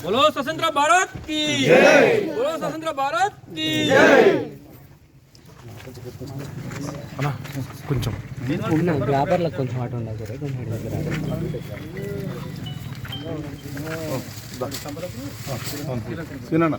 बोलो स्वतंत्र भारत की बोलो स्वतंत्र भारत की కొంచెం వ్యాపారులకు కొంచెం అటు ఉండదు సార్ కొంచెం ఇటు దగ్గర తినన్నా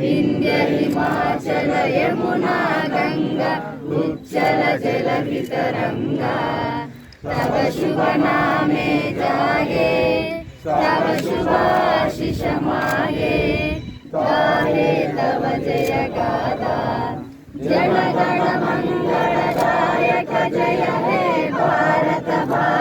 हिमाचल यमुना गङ्गा उच्चल जलभितरङ्गा तव शिवनामे जाये तव शुवाशिषमाये तव जय गादा जल जल मङ्गल नायक जय मे भारतभाग्यविधा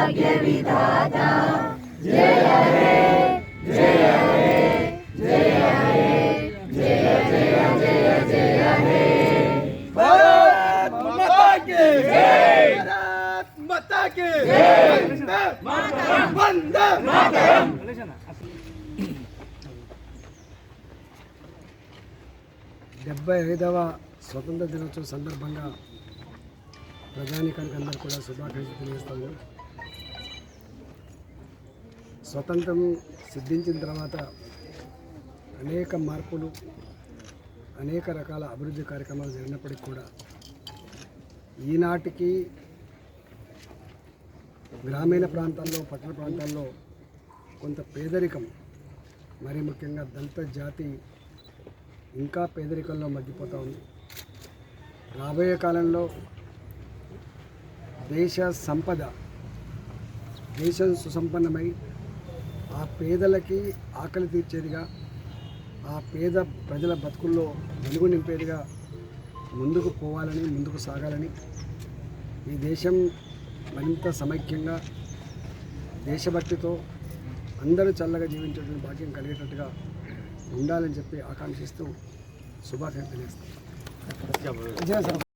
డెబ్బై ఐదవ స్వతంత్ర దినోత్సవం సందర్భంగా ప్రధాని కనుక అందరు కూడా శుభాకాంక్షలు తెలియజేస్తాము స్వతంత్రం సిద్ధించిన తర్వాత అనేక మార్పులు అనేక రకాల అభివృద్ధి కార్యక్రమాలు జరిగినప్పటికీ కూడా ఈనాటికి గ్రామీణ ప్రాంతాల్లో పట్టణ ప్రాంతాల్లో కొంత పేదరికం మరి ముఖ్యంగా దళిత జాతి ఇంకా పేదరికంలో మగ్గిపోతూ ఉంది. రాబోయే కాలంలో దేశ సంపద దేశం సుసంపన్నమై ఆ పేదలకి ఆకలి తీర్చేదిగా ఆ పేద ప్రజల బతుకుల్లో వెలుగు నింపేదిగా ముందుకు పోవాలని ముందుకు సాగాలని ఈ దేశం మరింత సమైక్యంగా దేశభక్తితో అందరూ చల్లగా జీవించేటువంటి భాగ్యం కలిగేటట్టుగా ఉండాలని చెప్పి ఆకాంక్షిస్తూ శుభాకాంక్షలు తెలియజేస్తాను